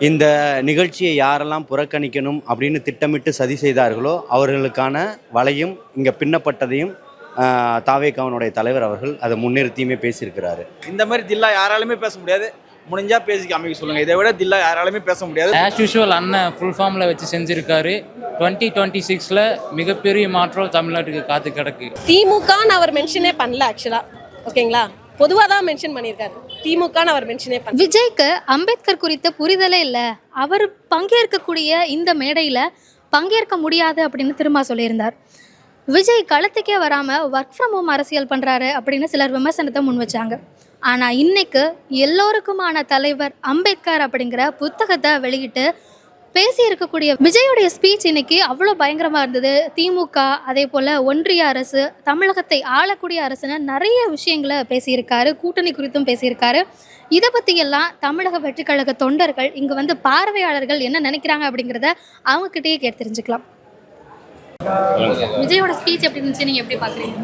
இந்த நிகழ்ச்சியை யாரெல்லாம் புறக்கணிக்கணும் அப்படின்னு திட்டமிட்டு சதி செய்தார்களோ அவர்களுக்கான வலையும் இங்கே பின்னப்பட்டதையும் ஆஹ், தாவேகாவனுடைய தலைவர் அவர்கள் அதை முன்னிறுத்தியுமே பேசியிருக்கிறாரு. இந்த மாதிரி தில்லா யாராலுமே பேச முடியாது. முடிஞ்சா பேசி காமிக்க சொல்லுங்க. இதை விட தில்லா யாராலுமே பேச முடியாது. ஆஸ் யூஷுவல் அண்ணன் ஃபுல் ஃபார்மில் வச்சு செஞ்சுருக்காரு. டுவெண்ட்டி டுவெண்ட்டி சிக்ஸில் மிகப்பெரிய மாற்றம் தமிழ்நாட்டுக்கு காத்து கிடக்கு. திமுகன்னு அவர் மென்ஷனே பண்ணல ஆக்சுவலா ஓகேங்களா பொதுவாக தான் மென்ஷன் பண்ணியிருக்காரு. திமுகன்னு அவர் மென்ஷனே பண்ண விஜய்க்கு அம்பேத்கர் குறித்த புரிதலே இல்லை. அவர் பங்கேற்கக்கூடிய இந்த மேடையில் பங்கேற்க முடியாது அப்படின்னு திரும்ப சொல்லியிருந்தார். விஜய் களத்துக்கே வராமல் ஒர்க் ஃப்ரம் ஹோம் அரசியல் பண்ணுறாரு அப்படின்னு சிலர் விமர்சனத்தை முன் வச்சாங்க. ஆனால் இன்னைக்கு எல்லோருக்குமான தலைவர் அம்பேத்கர் அப்படிங்கிற புத்தகத்தை வெளியிட்டு பேசி இருக்கக்கூடிய விஜயோடைய ஸ்பீச் இன்னைக்கு அவ்வளோ பயங்கரமாக இருந்தது. திமுக அதே போல் ஒன்றிய அரசு தமிழகத்தை ஆளக்கூடிய அரசுன்னு நிறைய விஷயங்களை பேசியிருக்காரு கூட்டணி குறித்தும் பேசியிருக்காரு. இதை பற்றியெல்லாம் தமிழக வெற்றிக்கழக தொண்டர்கள் இங்கே வந்து பார்வையாளர்கள் என்ன நினைக்கிறாங்க அப்படிங்கிறத அவங்கக்கிட்டயே கேட்டு தெரிஞ்சுக்கலாம். விஜயோட ஸ்பீச் எப்படி இருந்துச்சு? நீங்கள் எப்படி பார்க்குறீங்க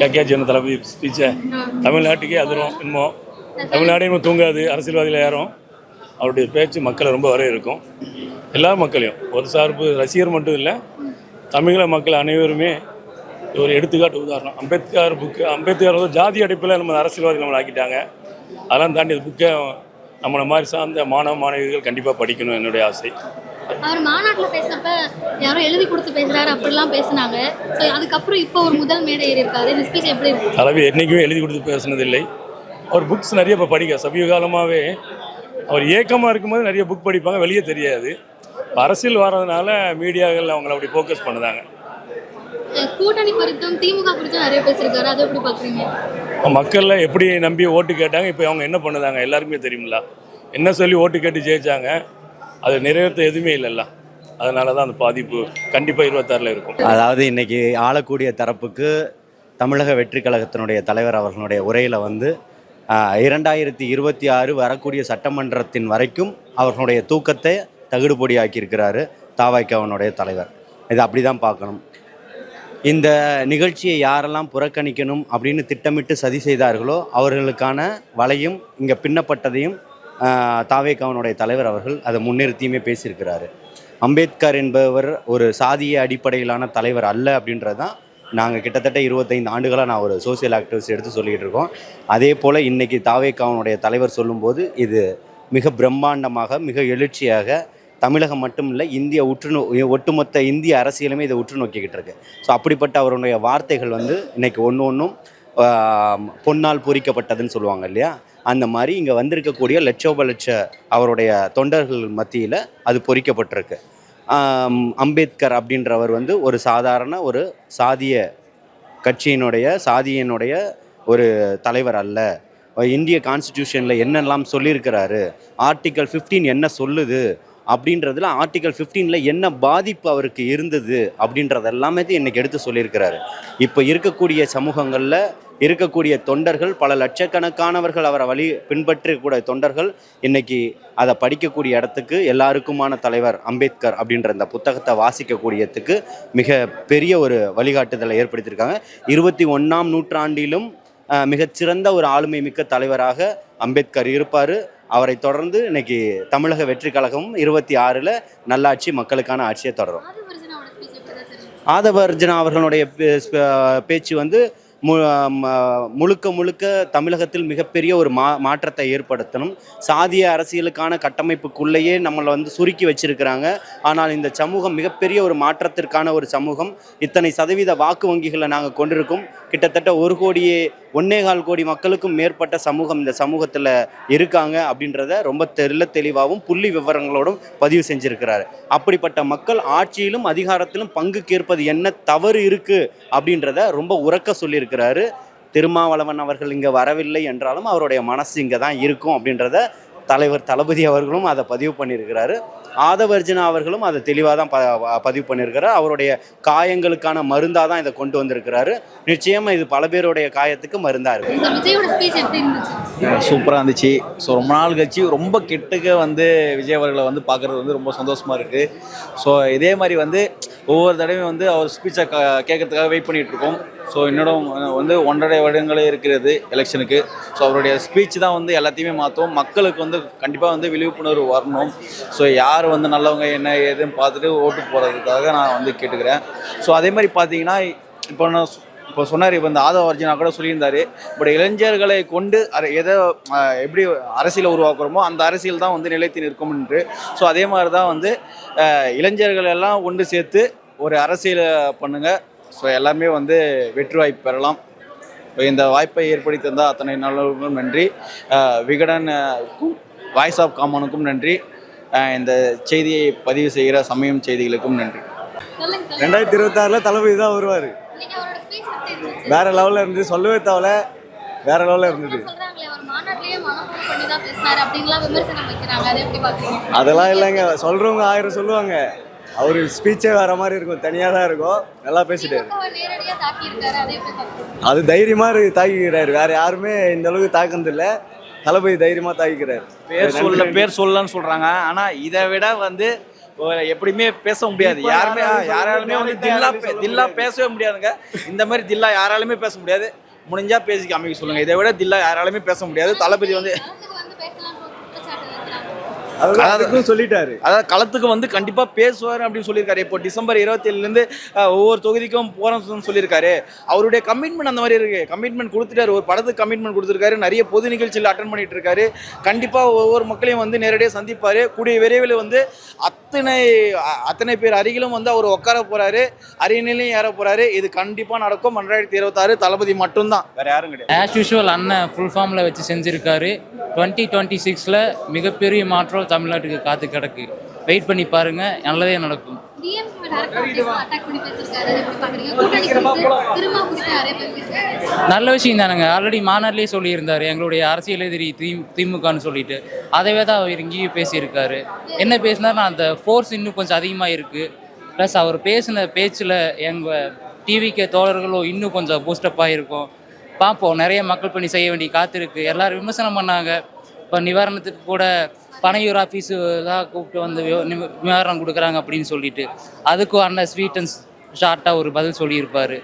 கேகே ஜன தளபதி ஸ்பீச்சை தமிழ்நாட்டுக்கே அதிரும் இன்னும் தமிழ்நாடே இன்னும் தூங்காது அரசியல்வாதியில் யாரும். அவருடைய பேச்சு மக்களை ரொம்ப வர இருக்கும். எல்லா மக்களையும். ஒரு சார்பு ரசிகர் மட்டும் இல்லை தமிழக மக்கள் அனைவருமே ஒரு எடுத்துக்காட்டு உதாரணம். அம்பேத்கர் புக்கு அம்பேத்கர் வந்து ஜாதி அடிப்பில் நம்ம அரசியல்வாதி நம்மளை ஆக்கிட்டாங்க. அதெல்லாம் தாண்டி அந்த புக்கை நம்மளை மாதிரி சார்ந்த மாணவ மாணவிகள் கண்டிப்பாக படிக்கணும் என்னுடைய ஆசை. அவர் மாநாட்டில் பேசினப்ப யாரோ எழுதி கொடுத்து பேசுகிறாரு அப்படிலாம் பேசினாங்க. ஸோ அதுக்கப்புறம் இப்போ ஒரு முதல் மேடை ஏறி இருக்காரு. இந்த ஸ்பீச் எப்படி இருக்கு? தலைவி என்றைக்குமே எழுதி கொடுத்து பேசினதில்லை. அவர் புக்ஸ் நிறைய இப்போ படிக்க சமீப காலமாகவே அவர் ஏக்கமாக இருக்கும்போது நிறைய புக் படிப்பாங்க வெளியே தெரியாது. அரசியல் வர்றதுனால மீடியாக்கள் அவங்கள அப்படி ஃபோக்கஸ் பண்ணுதாங்க. கூட்டணி குறித்தும் திமுக குறித்தும் நிறைய பேசியிருக்காரு. அதை எப்படி பார்க்குறீங்க? மக்களில் எப்படி நம்பி ஓட்டு கேட்டாங்க இப்போ அவங்க என்ன பண்ணுதாங்க? எல்லாருக்குமே தெரியுமில்ல என்ன சொல்லி ஓட்டு கேட்டு ஜெயிச்சாங்க அது நிறைவேற்ற எதுவுமே இல்லைல்ல. அதனால தான் அந்த பாதிப்பு கண்டிப்பாக இருபத்தாறில் இருக்கும். அதாவது இன்னைக்கு ஆளக்கூடிய தரப்புக்கு தமிழக வெற்றி கழகத்தினுடைய தலைவர் அவர்களுடைய உரையில் வந்து இரண்டாயிரத்தி இருபத்தி ஆறு வரக்கூடிய சட்டமன்றத்தின் வரைக்கும் அவர்களுடைய தூக்கத்தை தகுடுபொடியாக்கியிருக்கிறாரு தாவாய்க்காவனுடைய தலைவர். இது அப்படி தான் பார்க்கணும். இந்த நிகழ்ச்சியை யாரெல்லாம் புறக்கணிக்கணும் அப்படின்னு திட்டமிட்டு சதி செய்தார்களோ அவர்களுக்கான வலையும் இங்கே பின்னப்பட்டதையும் ஆஹ், தலைவர் அவர்கள் அதை முன்னிறுத்தியுமே பேசியிருக்கிறாரு. அம்பேத்கர் என்பவர் ஒரு சாதிய அடிப்படையிலான தலைவர் அல்ல அப்படின்றது தான் நாங்கள் கிட்டத்தட்ட இருபத்தைந்து ஆண்டுகளாக நான் ஒரு சோசியல் ஆக்டிவிஸ்ட் எடுத்து சொல்லிக்கிட்டு இருக்கோம். அதே போல் இன்றைக்கி தாவேக்காவனுடைய தலைவர் சொல்லும்போது இது மிக பிரம்மாண்டமாக மிக எழுச்சியாக தமிழகம் மட்டும் இல்லை இந்திய உற்று நோ ஒட்டுமொத்த இந்திய அரசியலுமே இதை உற்று நோக்கிக்கிட்டு இருக்கு. ஸோ அப்படிப்பட்ட அவருடைய வார்த்தைகள் வந்து இன்றைக்கி ஒன்று ஒன்றும் பொன்னால் பொறிக்கப்பட்டதுன்னு சொல்லுவாங்க இல்லையா? அந்த மாதிரி இங்கே வந்திருக்கக்கூடிய லட்சோப லட்ச அவருடைய தொண்டர்கள் மத்தியில் அது பொறிக்கப்பட்டிருக்கு. அம்பேத்கர் அப்படின்றவர் வந்து ஒரு சாதாரண ஒரு சாதிய கட்சியினுடைய சாதியினுடைய ஒரு தலைவர் அல்ல. இந்திய கான்ஸ்டிடியூஷனில் என்னெல்லாம் சொல்லியிருக்கிறாரு? ஆர்டிக்கல் 15 என்ன சொல்லுது? அப்படின்றதுல ஆர்டிகல் 15ல என்ன பாதிப்பு அவருக்கு இருந்தது அப்படின்றது எல்லாமே இன்றைக்கி எடுத்து சொல்லியிருக்கிறாரு. இப்போ இருக்கக்கூடிய சமூகங்களில் இருக்கக்கூடிய தொண்டர்கள் பல லட்சக்கணக்கானவர்கள் அவரை வழி பின்பற்றக்கூடிய தொண்டர்கள் இன்னைக்கு அதை படிக்கக்கூடிய இடத்துக்கு எல்லாருக்குமான தலைவர் அம்பேத்கர் அப்படின்ற இந்த புத்தகத்தை வாசிக்கக்கூடியதுக்கு மிக பெரிய ஒரு வழிகாட்டுதலை ஏற்படுத்தியிருக்காங்க. இருபத்தி ஒன்றாம் நூற்றாண்டிலும் மிகச்சிறந்த ஒரு ஆளுமை மிக்க தலைவராக அம்பேத்கர் இருப்பார். அவரை தொடர்ந்து இன்னைக்கு தமிழக வெற்றி கழகம் இருபத்தி ஆறில் நல்லாட்சி மக்களுக்கான ஆட்சியை தொடரும். ஆதவர்ஜனா அவர்களுடைய பேச்சு வந்து முழுக்க முழுக்க தமிழகத்தில் மிகப்பெரிய ஒரு மா மாற்றத்தை ஏற்படுத்தணும். சாதிய அரசியலுக்கான கட்டமைப்புக்குள்ளேயே நம்மளை வந்து சுருக்கி வச்சிருக்கிறாங்க. ஆனால் இந்த சமூகம் மிகப்பெரிய ஒரு மாற்றத்திற்கான ஒரு சமூகம். இத்தனை சதவீத வாக்கு வங்கிகளை நாங்கள் கொண்டிருக்கோம். கிட்டத்தட்ட ஒரு கோடியே ஒன்னேகால் கோடி மக்களுக்கும் மேற்பட்ட சமூகம் இந்த சமூகத்தில் இருக்காங்க அப்படின்றத ரொம்ப தெல்ல தெளிவாகவும் புள்ளி விவரங்களோடும் பதிவு செஞ்சுருக்கிறாரு. அப்படிப்பட்ட மக்கள் ஆட்சியிலும் அதிகாரத்திலும் பங்கு கேட்பது என்ன தவறு இருக்குது அப்படின்றத ரொம்ப உறக்க சொல்லியிருக்கிறாரு திருமாவளவன் அவர்கள் இங்கே வரவில்லை என்றாலும் அவருடைய மனசு இங்கே தான் இருக்கும் அப்படின்றத தலைவர் தளபதி அவர்களும் அதை பதிவு பண்ணியிருக்கிறாரு. ஆதவர்ஜனா அவர்களும் அதை தெளிவாக தான் ப பதிவு பண்ணியிருக்கிறார். அவருடைய காயங்களுக்கான மருந்தாக தான் இதை கொண்டு வந்திருக்கிறாரு. நிச்சயமாக இது பல பேருடைய காயத்துக்கு மருந்தாக இருக்கு. இந்த விஜயோட ஸ்பீச் எப்படி இருந்துச்சு? சூப்பராக இருந்துச்சு. ஸோ ரொம்ப நாள் கழிச்சு ரொம்ப கிட்டக்க வந்து விஜய் அவர்களை வந்து பார்க்குறது வந்து ரொம்ப சந்தோஷமாக இருக்குது ஸோ இதே மாதிரி வந்து ஒவ்வொரு தடவையும் வந்து அவர் ஸ்பீச்சை கேட்கறதுக்காக வெயிட் பண்ணிட்டு இருக்கோம். ஸோ இன்னும் வந்து ஒன்றரை வருடங்களே இருக்கிறது எலெக்ஷனுக்கு ஸோ அவருடைய ஸ்பீச் தான் வந்து எல்லாத்தையுமே மாற்றும் மக்களுக்கு வந்து கண்டிப்பாக வந்து விழிப்புணர்வு வரணும். ஸோ யார் வந்து நல்லவங்க என்ன ஏதுன்னு பார்த்துட்டு ஓட்டு போடுறதுக்காக நான் வந்து கேட்டுக்கிறேன். ஸோ அதே மாதிரி பார்த்தீங்கன்னா இப்போ நான் இப்போ சொன்னார் இப்போ இந்த ஆதவ அர்ஜுனா கூட சொல்லியிருந்தார். பட் இளைஞர்களை கொண்டு அர- எதை எப்படி அரசியலை உருவாக்குறோமோ அந்த அரசியல் தான் வந்து நிலைத்து நிற்கும் என்று. ஸோ அதே மாதிரி தான் வந்து இளைஞர்கள் எல்லாம் ஒன்று சேர்த்து ஒரு அரசியலை பண்ணுங்கள் ஸோ எல்லாமே வந்து வெற்றி வாய்ப்பு பெறலாம் இந்த வாய்ப்பை ஏற்படுத்தி தந்த அத்தனை நல்லவர்களுக்கும் நன்றி. விகடனுக்கும் வாய்ஸ் ஆஃப் காமனுக்கும் நன்றி. இந்த செய்தியை பதிவு செய்கிற சமயம் செய்திகளுக்கும் நன்றி. ரெண்டாயிரத்தி இருபத்தாறில் தளபதி தான் வருவார். வேற லெவலில் இருந்து சொல்லவே தேவையில்ல வேற லெவலில் இருந்தது அதெல்லாம் இல்லைங்க. சொல்கிறவங்க ஆயிரம் சொல்லுவாங்க. அவர் ஸ்பீச்சே வேற மாதிரி இருக்கும் தனியாக தான் இருக்கும். நல்லா பேசிட்டாரு. திமுகவை நேரடியா தாக்கி இருக்காரு அதை தைரியமாக தாக்கிக்கிறாரு. வேற யாருமே இந்த அளவுக்கு தாக்குனது இல்ல. தளபதி தைரியமாக தாக்கிக்கிறாரு. பேர் சொல்ல பேர் சொல்லலன்னு சொல்றாங்க. ஆனா இதை விட வந்து எப்படியுமே பேச முடியாது. யாருமே யாராலுமே வந்து தில்லா தில்லா பேசவே முடியாதுங்க. இந்த மாதிரி தில்லா யாராலுமே பேச முடியாது. முடிஞ்சா பேசி காமிக்க சொல்லுங்க. இதை விட தில்லா யாராலுமே பேச முடியாது. தளபதி வந்து களத்துக்கு வந்து பேசலாம்னு ஒரு குற்றச்சாட்டு அதுக்கும் சொல்லிட்டாரு. அதாவது களத்துக்கு வந்து கண்டிப்பா பேசுவார் அப்படின்னு சொல்லியிருக்காரு. இப்போ டிசம்பர் இருபத்தேழுலேருந்து ஒவ்வொரு தொகுதிக்கும் போறோம்னு சொல்லியிருக்காரு. அவருடைய கமிட்மெண்ட் அந்த மாதிரி இருக்கு. கமிட்மெண்ட் கொடுத்துட்டாரு. ஒரு படத்துக்கு கமிட்மெண்ட் கொடுத்துருக்காரு. நிறைய பொது நிகழ்ச்சியில் அட்டன் பண்ணிட்டு இருக்காரு. கண்டிப்பா ஒவ்வொரு மக்களையும் வந்து நேரடியாக சந்திப்பாரு. கூடிய விரைவில் வந்து அத்தனை அத்தனை பேர் அருகிலும் வந்து அவர் உட்கார போறாரு. அரியணையிலையும் ஏற போறாரு. இது கண்டிப்பா நடக்கும். ரெண்டாயிரத்தி இருபத்தாறு தளபதி மட்டும்தான். வேற யாரும் கிடையாது. ஆஸ் யூஷுவல் அண்ணன் ஃபுல் ஃபார்மில் வச்சு செஞ்சுருக்காரு. டுவெண்ட்டி டுவெண்ட்டி சிக்ஸில் மிகப்பெரிய மாற்றம் தமிழ்நாட்டுக்கு காத்து கிடக்கு. வெயிட் பண்ணி பாருங்க. நல்லதே நடக்கும். நல்ல விஷயம் தானுங்க. ஆல்ரெடி மாநாட்டிலே சொல்லியிருந்தாரு. எங்களுடைய அரசியல் எதிரி திமுகன்னு சொல்லிட்டு. அதவே தான் அவர் இங்கேயும் பேசியிருக்காரு. என்ன பேசினார்னா அந்த ஃபோர்ஸ் இன்னும் கொஞ்சம் அதிகமாக இருக்குது ப்ளஸ் அவர் பேசின பேச்சில் எங்கள் டிவிக்கே தோழர்களும் இன்னும் கொஞ்சம் பூஸ்டப் ஆகிருக்கும் பார்ப்போம். நிறைய மக்கள் பணி செய்ய வேண்டிய காத்திருக்கு எல்லாரும் விமர்சனம் பண்ணாங்க. இப்போ நிவாரணத்துக்கு கூட பனையூர் ஆஃபீஸு தான் கூப்பிட்டு வந்து வி- நிவ- நிவாரணம் கொடுக்குறாங்க அப்படின்னு சொல்லிட்டு. அதுக்கும் அண்ணன் ஸ்வீட் அண்ட் ஷார்ட்டாக ஒரு பதில் சொல்லியிருப்பாரு.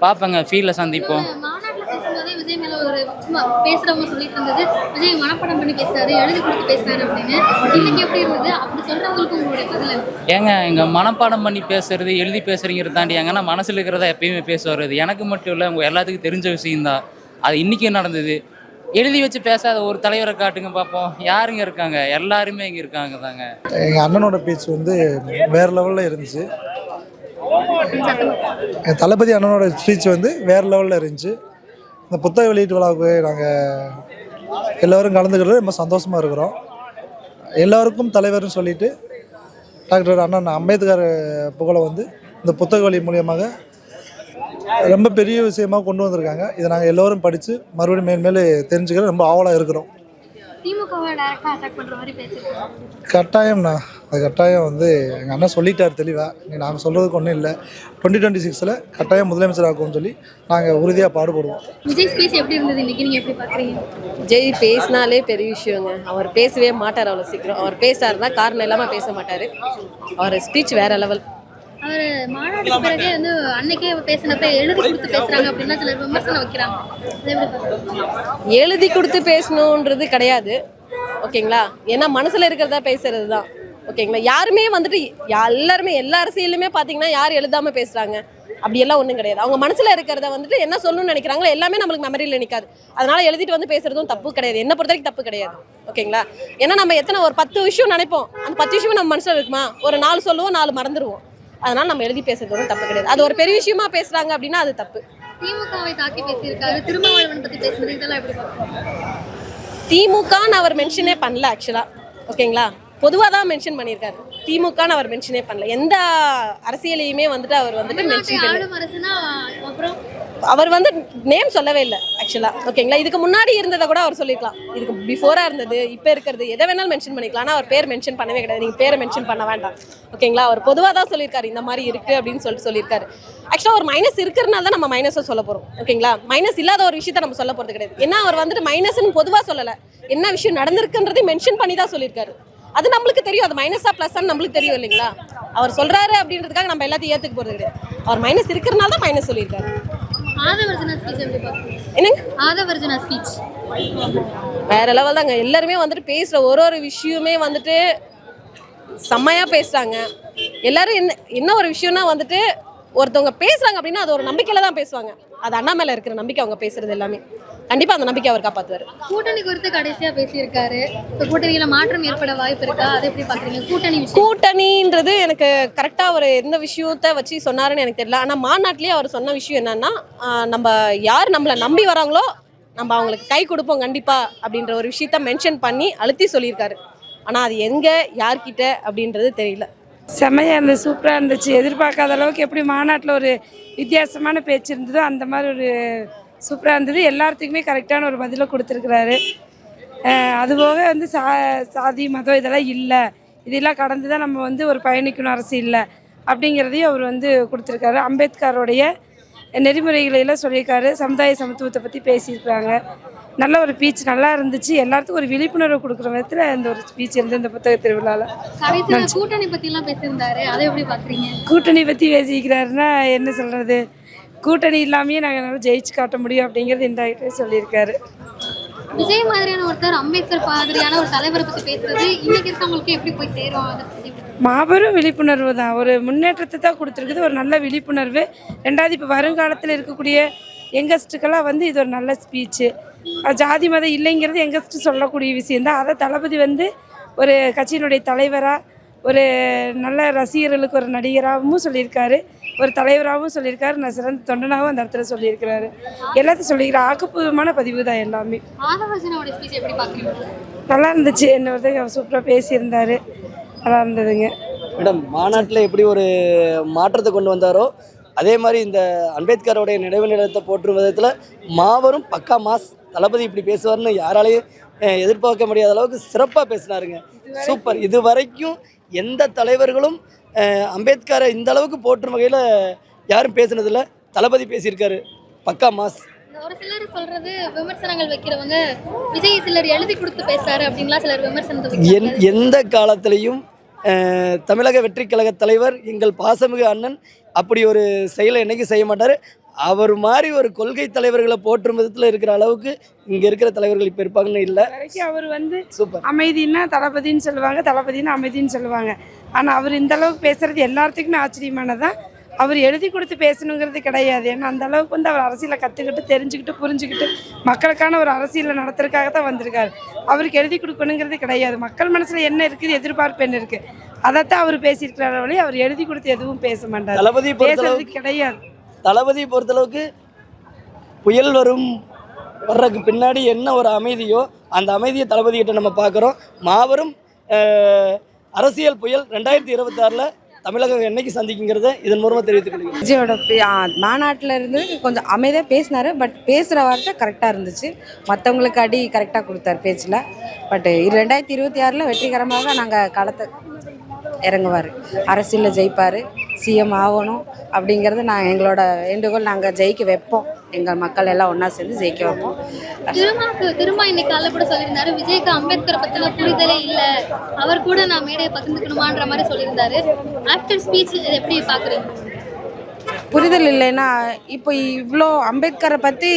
பார்ப்பேங்க ஃபீல்டில் சந்திப்போம். மாநாட்டுல பேசும்போதே விஜய் மேல ஒரு சும்மா பேசுறவங்க சொல்லிட்டு இருந்தது. விஜய் மனப்பாடம் பண்ணி பேசினாரு எழுதி கொடுத்து பேசினாரு அப்படின்னு. இன்னைக்கு எப்படி இருந்தது? அப்படி சொல்றவங்களுக்கு உங்களுடைய பதில் என்ன? ஏங்க இங்கே மனப்பாடம் பண்ணி பேசுறது எழுதி பேசுறீங்கிறத தாண்டி ஏங்கன்னா மனசில் இருக்கிறத எப்பயுமே பேச வர்றது. எனக்கு மட்டும் இல்லை உங்கள் எல்லாத்துக்கும் தெரிஞ்ச விஷயம்தான். அது இன்றைக்கும் நடந்தது? எழுதி வச்சு பேசாத ஒரு தலைவரை காட்டுங்க பார்ப்போம் யாருங்க இருக்காங்க? எல்லாருமே இங்கே இருக்காங்க தாங்க. எங்கள் அண்ணனோட பேச்சு வந்து வேறு லெவலில் இருந்துச்சு. என் தளபதி அண்ணனோட ஸ்பீச் வந்து வேறு லெவலில் இருந்துச்சு. இந்த புத்தக வெளியீட்டு விழாவுக்கு நாங்கள் எல்லோரும் கலந்துக்கிறது ரொம்ப சந்தோஷமாக இருக்கிறோம். எல்லோருக்கும் தலைவர்னு சொல்லிட்டு டாக்டர் அண்ணன் அம்பேத்கர் புகழை வந்து இந்த புத்தக வழி மூலியமாக ரொம்ப பெரிய விஷயமா கொண்டு வந்திருக்காங்க. இதை நாங்கள் எல்லோரும் படித்து மறுபடியும் மேன்மேல் தெரிஞ்சுக்கிற ரொம்ப ஆவலாக இருக்கிறோம். கட்டாயம்ண்ணா. அது கட்டாயம் வந்து எங்கள் அண்ணன் சொல்லிட்டார் தெளிவாக நாங்கள் சொல்கிறதுக்கு ஒன்றும் இல்லை. டுவெண்ட்டி டுவெண்ட்டி சிக்ஸில் கட்டாயம் முதலமைச்சர் ஆக்கும்னு சொல்லி நாங்கள் உறுதியாக பாடுபடுவோம். விஜய் ஸ்பீச் எப்படி இருந்தது? இன்னைக்கு நீங்க எப்படி பாக்குறீங்க? ஜெய் பேசினாலே பெரிய விஷயங்க. அவர் பேசவே மாட்டார் அவ்வளோ சீக்கிரம். அவர் பேசாருன்னா காரணம் இல்லாமல் பேச மாட்டார். அவர் ஸ்பீச் வேற லெவல் அவர் மாநாட்டுக்கு பிறகே வந்து அன்னைக்கே பேசினப்ப எழுதி கொடுத்து பேசுறாங்க அப்படின்னா சில விமர்சனம் வைக்கிறாங்க. எழுதி கொடுத்து பேசணுன்றது கிடையாது. ஓகேங்களா? ஏன்னா மனசுல இருக்கிறதா பேசுறது தான் ஓகேங்களா? யாருமே வந்துட்டு யா- எல்லாருமே எல்லா அரசியலுமே பார்த்தீங்கன்னா யார் எழுதாம பேசுறாங்க? அப்படியெல்லாம் ஒன்றும் கிடையாது. அவங்க மனசில் இருக்கிறத வந்துட்டு என்ன சொல்லணும்னு நினைக்கிறாங்களோ எல்லாமே நம்மளுக்கு மெமரியில் நிற்காது அதனால எழுதிட்டு வந்து பேசுறதும் தப்பு கிடையாது. என்ன பொறுத்த வரைக்கும் தப்பு கிடையாது. ஓகேங்களா? ஏன்னா நம்ம எத்தனை ஒரு பத்து விஷயம் நினைப்போம். அந்த பத்து விஷயம் நம்ம மனசில் இருக்குமா? ஒரு நாலு சொல்லுவோம் நாலு மறந்துடுவோம் அதனால நம்ம எழுதி பேசுறது ஒன்றும் தப்பு கிடையாது. அது ஒரு பெரிய விஷயமா பேசுறாங்க அப்படின்னா அது தப்பு. திமுகவை தாக்கி பேசியிருக்காரு. திருமாவளவன் பத்தி பேசுனது இதெல்லாம் எப்படி திமுகன்னு அவர் மென்ஷனே பண்ணல ஆக்சுவலாக ஓகேங்களா பொதுவாக தான் மென்ஷன் பண்ணியிருக்காரு. திமுகன்னு அவர் மென்ஷனே பண்ணல. எந்த அரசியலையுமே வந்துட்டு அவர் வந்துட்டு மென்ஷன் பண்ணல. அவர் வந்து நேம் சொல்லவே இல்லை ஆக்சுவலாக ஓகேங்களா இதுக்கு முன்னாடி இருந்ததை கூட அவர் சொல்லியிருக்கலாம். இதுக்கு பிஃபோராக இருந்தது இப்போ இருக்கிறது எதை வேணாலும் மென்ஷன் பண்ணிக்கலாம். ஆனால் அவர் பேர் மென்ஷன் பண்ணவே கிடையாது. நீங்கள் பேரை மென்ஷன் பண்ண வேண்டாம். ஓகேங்களா அவர் பொதுவாக தான் சொல்லியிருக்காரு இந்த மாதிரி இருக்குது அப்படின்னு சொல்லிட்டு சொல்லியிருக்காரு. ஆக்சுவலாக ஒரு மைனஸ் இருக்கிறனால தான் நம்ம மைனஸை சொல்ல போகிறோம் ஓகேங்களா மைனஸ் இல்லாத ஒரு விஷயத்த நம்ம சொல்ல போகிறது கிடையாது. ஏன்னா அவர் வந்துட்டு மைனஸ்னு பொதுவாக சொல்லலை. என்ன விஷயம் நடந்திருக்குன்றதை மென்ஷன் பண்ணி தான் சொல்லியிருக்காரு. அது நம்மளுக்கு தெரியும். அது மைனஸா ப்ளஸ்ஸான்னு நம்மளுக்கு தெரியும் இல்லைங்களா? அவர் சொல்றாரு அப்படின்றதுக்காக நம்ம எல்லாத்தையும் ஏத்துக்க போறது கிடையாது. அவர் மைனஸ் இருக்கிறனால தான் மைனஸ் சொல்லியிருக்காரு. என்னங்க? வேற லெவல் தாங்க. எல்லாருமே வந்துட்டு பேசுற ஒரு ஒரு விஷயமே வந்துட்டு செம்மையா பேசுறாங்க. எல்லாரும் என்ன என்ன ஒரு விஷயம்னா வந்துட்டு ஒருத்தவங்க பேசுறாங்க அப்படின்னா அது ஒரு நம்பிக்கையில தான் பேசுவாங்க. அது அண்ணா மேல இருக்கிற நம்பிக்கை அவங்க பேசுறது எல்லாமே. கண்டிப்பா அந்த நம்பிக்கை அவர் காப்பாத்துவாரு. கூட்டணி குறித்து கடைசியா பேசியிருக்காரு. இப்போ கூட்டணியில மாற்றம் ஏற்பட வாய்ப்பு இருக்கா? அதை எப்படி பாக்குறீங்க கூட்டணி விஷயம். கூட்டணின்றது எனக்கு கரெக்டா அவர் எந்த விஷயத்த வச்சு சொன்னாருன்னு எனக்கு தெரியல. ஆனா மாநாட்டிலேயே அவர் சொன்ன விஷயம் என்னன்னா நம்ம யார் நம்மளை நம்பி வராங்களோ நம்ம அவங்களுக்கு கை கொடுப்போம் கண்டிப்பா அப்படின்ற ஒரு விஷயத்த மென்ஷன் பண்ணி அழுத்தி சொல்லியிருக்காரு. ஆனா அது எங்க யார்கிட்ட அப்படின்றது தெரியல. செம்மையாக இருந்தது சூப்பராக இருந்துச்சு. எதிர்பார்க்காத அளவுக்கு எப்படி மாநாட்டில் ஒரு வித்தியாசமான பேச்சு இருந்ததோ அந்த மாதிரி ஒரு சூப்பராக இருந்தது. எல்லாத்துக்குமே கரெக்டான ஒரு பதிலை கொடுத்துருக்குறாரு. அதுபோக வந்து சா சாதி மதம் இதெல்லாம் இல்லை. இதெல்லாம் கடந்து தான் நம்ம வந்து ஒரு பயணிக்கணும் அரசியலில் அப்படிங்கிறதையும் அவர் வந்து கொடுத்துருக்காரு. அம்பேத்கருடைய நெறிமுறைகளை எல்லாம் சொல்லியிருக்காரு. சமுதாய சமத்துவத்தை பற்றி பேசியிருக்காங்க நல்ல ஒரு ஸ்பீச் நல்லா இருந்துச்சு. எல்லாத்துக்கும் ஒரு விழிப்புணர்வு கொடுக்குற விதத்தில் இந்த ஒரு ஸ்பீச் இருந்து இந்த புத்தக திருவிழாவில் கூட்டணி எல்லாம் பேசியிருந்தாரு. அதை எப்படி பாக்குறீங்க? கூட்டணி பற்றி பேசிக்கிறாருன்னா என்ன சொல்கிறது கூட்டணி இல்லாமையே நாங்கள் ஜெயிச்சு காட்ட முடியும் அப்படிங்கிறது இன்டாக்டே சொல்லியிருக்காரு. விஜய் மாதிரியான ஒருத்தர் அம்பேத்கர் மாதிரியான ஒரு தலைவரை பத்தி பேசுறது இன்னைக்கு இருக்கவங்களுக்கு எப்படி போய் சேரும்? மாபெரும் விழிப்புணர்வு தான். ஒரு முன்னேற்றத்தை தான் கொடுத்துருக்குது. ஒரு நல்ல விழிப்புணர்வு. ரெண்டாவது இப்போ வருங்காலத்தில் இருக்கக்கூடிய யங்கஸ்ட்டுக்கெல்லாம் வந்து இது ஒரு நல்ல ஸ்பீச்சு ஜாதி மதம் இல்லைங்கிறது யங்கஸ்ட்டு சொல்லக்கூடிய விஷயந்தான் அதை தளபதி வந்து ஒரு கட்சியினுடைய தலைவராக ஒரு நல்ல ரசிகர்களுக்கு ஒரு நடிகராகவும் சொல்லியிருக்காரு. ஒரு தலைவராகவும் சொல்லியிருக்காரு நான் சிறந்த தொண்டனாகவும் அந்த இடத்துல சொல்லியிருக்கிறாரு. எல்லாத்தையும் சொல்லியிருக்காரு ஆக்கப்பூர்வமான பதிவு தான் எல்லாமே. நல்லா இருந்துச்சு. என்ன ஒருத்தர் சூப்பராக பேசியிருந்தாரு. நல்லா இருந்ததுங்க. மேடம் மாநாட்டில் எப்படி ஒரு மாற்றத்தை கொண்டு வந்தாரோ அதே மாதிரி இந்த அம்பேத்கரோடைய நினைவு நிலையத்தை போற்றும் விதத்தில் மாபெரும் பக்கா மாஸ் தளபதி இப்படி பேசுவார்னு யாராலையும் எதிர்பார்க்க முடியாத அளவுக்கு சிறப்பாக பேசினாருங்க. சூப்பர் இது வரைக்கும் எந்த தலைவர்களும் அம்பேத்கரை இந்த அளவுக்கு போற்றும் வகையில் யாரும் பேசுனதில்ல. தளபதி பேசியிருக்காரு. பக்கா மாஸ். ஒரு சிலர் சொல்றது விமர்சனங்கள் வைக்கிறவங்க விஜய் சிலர் எழுதி கொடுத்து பேசுறாரு அப்படின்லாம் சிலர் விமர்சனத்தை எந்த காலத்திலையும் தமிழக வெற்றி கழக தலைவர் எங்கள் பாசமிகு அண்ணன் அப்படி ஒரு செயலை என்னைக்கும் செய்ய மாட்டார்? அவர் மாதிரி ஒரு கொள்கை தலைவர்களை போற்றும் விதத்தில் இருக்கிற அளவுக்கு இங்கே இருக்கிற தலைவர்கள் இப்போ இருப்பாங்கன்னு இல்லை. வரைக்கும் அவர் வந்து சூப்பர். அமைதின்னா தளபதின்னு சொல்லுவாங்க தளபதினா அமைதின்னு சொல்லுவாங்க. ஆனால் அவர் இந்த அளவுக்கு பேசுறது எல்லாத்துக்குமே ஆச்சரியமானதான் அவர் எழுதி கொடுத்து பேசணுங்கிறது கிடையாது. ஏன்னா அந்த அளவுக்கு வந்து அவர் அரசியலை கற்றுக்கிட்டு தெரிஞ்சுக்கிட்டு புரிஞ்சுக்கிட்டு மக்களுக்கான ஒரு அரசியலை நடத்துறதுக்காக தான் வந்திருக்காரு. அவருக்கு எழுதி கொடுக்கணுங்கிறது கிடையாது. மக்கள் மனசில் என்ன இருக்குது எதிர்பார்ப்பு என்ன இருக்குது அதைத்தான் அவர் பேசியிருக்கிறார் வழி அவர் எழுதி கொடுத்து எதுவும் பேச மாட்டார். தளபதி பேசுறது பொறுத்தளவுக்கு கிடையாது. தளபதி பொறுத்தளவுக்கு புயல் வரும் வர்றதுக்கு பின்னாடி என்ன ஒரு அமைதியோ அந்த அமைதியை தளபதிக்கிட்ட நம்ம பார்க்குறோம். மாபெரும் அரசியல் புயல் ரெண்டாயிரத்தி இருபத்தாறில் தமிழகம் என்னைக்கு சந்திக்குங்கிறத இதன் மூலமாக தெரிவித்துக் கொள்கிறேன். விஜயோட மாநாட்டில் இருந்து கொஞ்சம் அமைதியாக பேசினாரு பட் பேசுகிற வார்த்தை கரெக்டாக இருந்துச்சு. மற்றவங்களுக்கு அடி கரெக்டாக கொடுத்தாரு பேச்சில். பட் ரெண்டாயிரத்தி இருபத்தி ஆறில் வெற்றிகரமாக நாங்கள் களத்தை இறங்குவார். அரசியலில் ஜெயிப்பார். சிஎம் ஆகணும் அப்படிங்கிறது நான் எங்களோட வேண்டுகோள். நாங்கள் ஜெயிக்க வைப்போம். எங்கள் மக்கள் எல்லாம் ஒன்றா சேர்ந்து ஜெயிக்க வைப்போம். திரும்ப திரும்ப இன்னைக்கு காலைல கூட சொல்லியிருந்தாரு விஜய்க்கு அம்பேத்கரை பத்தின புரிதலே இல்ல. அவர் கூட நான் மேடையை பகிர்ந்துக்கணுமான்ற மாதிரி சொல்லியிருந்தாரு. ஆஃப்டர் ஸ்பீச் இதை எப்படி பாக்குறீங்க? புரிதல் இல்லைன்னா இப்போ இவ்வளோ அம்பேத்கரை பற்றி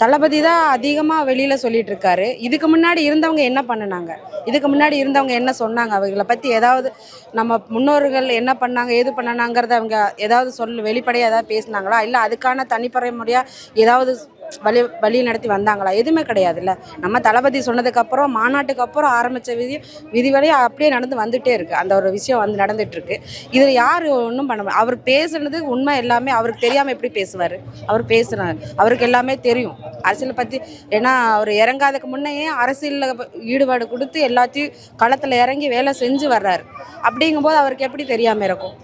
தளபதி தான் அதிகமாக வெளியில் சொல்லிட்டு இருக்காரு இதுக்கு முன்னாடி இருந்தவங்க என்ன பண்ணுனாங்க? இதுக்கு முன்னாடி இருந்தவங்க என்ன சொன்னாங்க? அவங்கள பற்றி ஏதாவது நம்ம முன்னோர்கள் என்ன பண்ணாங்க ஏது பண்ணனாங்கிறத அவங்க ஏதாவது சொல்லு வெளிப்படையாக ஏதாவது பேசினாங்களா? இல்லை அதுக்கான தனிப்பறை முறையாக ஏதாவது வழி வழி நடத்தி வந்தாங்களா? எதுவுமே கிடையாதுல்ல. நம்ம தளபதி சொன்னதுக்கப்புறம் மாநாட்டுக்கு அப்புறம் ஆரம்பித்த விதி விதி வழியாக அப்படியே நடந்து வந்துட்டே இருக்கு. அந்த ஒரு விஷயம் வந்து நடந்துகிட்ருக்கு இதில் யார் ஒன்றும் பண்ண அவர் பேசுனது உண்மை எல்லாமே அவருக்கு தெரியாமல் எப்படி பேசுவார்? அவர் பேசுகிறார் அவருக்கு எல்லாமே தெரியும். அரசியலை பற்றி ஏன்னா அவர் இறங்காததுக்கு முன்னையே அரசியலில் ஈடுபாடு கொடுத்து எல்லாத்தையும் களத்தில் இறங்கி வேலை செஞ்சு வர்றாரு. அப்படிங்கும்போது அவருக்கு எப்படி தெரியாமல் இருக்கும்?